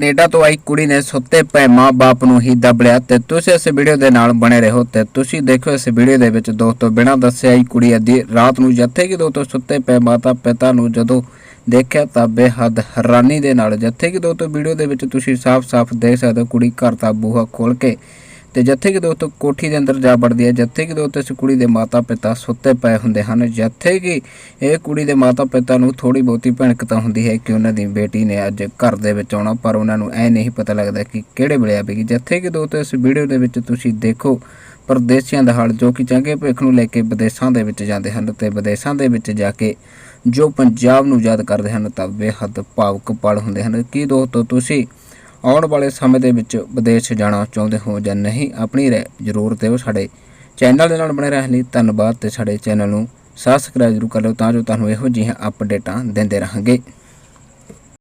Canada ਤੋਂ ਆਈ ਕੁੜੀ ਨੇ ਸੁੱਤੇ ਪਏ ਮਾਂ-ਬਾਪ ਨੂੰ ਹੀ ਦਬ ਲਿਆ ਤੇ ਤੁਸੀਂ ਇਸ ਵੀਡੀਓ ਦੇ ਨਾਲ ਬਣੇ ਰਹੋ ਤੇ ਤੁਸੀਂ ਦੇਖੋ ਇਸ ਵੀਡੀਓ ਦੇ ਵਿੱਚ ਦੋਸਤੋ, ਬਿਨਾਂ ਦੱਸਿਆ ਹੀ ਕੁੜੀ ਅੱਧੀ ਰਾਤ ਨੂੰ ਜੱਥੇ ਕਿ ਦੋਸਤੋ ਸੁੱਤੇ ਪਏ ਮਾਤਾ ਪਿਤਾ ਨੂੰ ਜਦੋਂ ਦੇਖਿਆ ਤਾਂ ਬੇਹੱਦ ਹੈਰਾਨੀ ਦੇ ਨਾਲ, ਜੱਥੇ ਕਿ ਦੋਸਤੋ ਵੀਡੀਓ ਦੇ ਵਿੱਚ ਤੁਸੀਂ ਸਾਫ਼-ਸਾਫ਼ ਦੇਖ ਸਕਦੇ ਹੋ ਕੁੜੀ ਘਰ ਦਾ ਬੂਹਾ ਖੋਲ ਕੇ ਤੇ ਜਿੱਥੇ ਕਿ ਦੋਸਤੋ ਕੋਠੀ ਦੇ ਅੰਦਰ ਜਾ ਵੜਦੀ ਹੈ, ਜਿੱਥੇ ਕਿ ਦੋਸਤੋ ਇਸ ਕੁੜੀ ਦੇ ਮਾਤਾ-ਪਿਤਾ ਸੁੱਤੇ ਪਏ ਹੁੰਦੇ ਹਨ, ਜਿੱਥੇ ਕਿ ਇਹ ਕੁੜੀ ਦੇ ਮਾਤਾ-ਪਿਤਾ ਨੂੰ ਥੋੜੀ ਬਹੁਤੀ ਭਿਣਕ ਤਾਂ ਹੁੰਦੀ ਹੈ ਕਿ ਉਹਨਾਂ ਦੀ ਬੇਟੀ ਨੇ ਅੱਜ ਘਰ ਦੇ ਵਿੱਚ ਆਉਣਾ, ਪਰ ਉਹਨਾਂ ਨੂੰ ਐ ਨਹੀਂ ਪਤਾ ਲੱਗਦਾ ਕਿ ਕਿਹੜੇ ਵੇਲੇ ਆਵੇਗੀ ਜਿੱਥੇ ਕਿ ਦੋਸਤੋ ਇਸ ਵੀਡੀਓ ਦੇ ਵਿੱਚ ਤੁਸੀਂ ਦੇਖੋ, ਪਰਦੇਸੀਆਂ ਦਾ ਹਾਲ ਜੋ ਕਿ ਚੰਗੇ ਭਵਿੱਖ ਨੂੰ ਲੈ ਕੇ ਵਿਦੇਸ਼ਾਂ ਦੇ ਵਿੱਚ ਜਾਂਦੇ ਹਨ ਤੇ ਵਿਦੇਸ਼ਾਂ ਦੇ ਵਿੱਚ ਜਾ ਕੇ ਜੋ ਪੰਜਾਬ ਨੂੰ ਯਾਦ ਕਰਦੇ ਹਨ ਤਾਂ ਬੇਹੱਦ ਭਾਵੁਕ ਪਲ ਹੁੰਦੇ ਹਨ। ਕੀ ਦੋਸਤੋ, ਤੁਸੀਂ ਆਉਣ ਵਾਲੇ ਸਮੇਂ ਦੇ ਵਿੱਚ ਵਿਦੇਸ਼ ਜਾਣਾ ਚਾਹੁੰਦੇ ਹੋ ਜਾਂ ਨਹੀਂ, ਆਪਣੀ ਰਾਏ ਜ਼ਰੂਰ ਦਿਓ ਸਾਡੇ ਚੈਨਲ ਦੇ ਨਾਲ ਬਣੇ ਰਹਿਣ ਲਈ ਧੰਨਵਾਦ ਤੇ ਸਾਡੇ ਚੈਨਲ ਨੂੰ ਸਬਸਕ੍ਰਾਈਬ ਜ਼ਰੂਰ ਕਰ ਲਓ ਤਾਂ ਜੋ ਤੁਹਾਨੂੰ ਇਹੋ ਜਿਹੀਆਂ ਅਪਡੇਟਾਂ ਦਿੰਦੇ ਰਹਾਂਗੇ।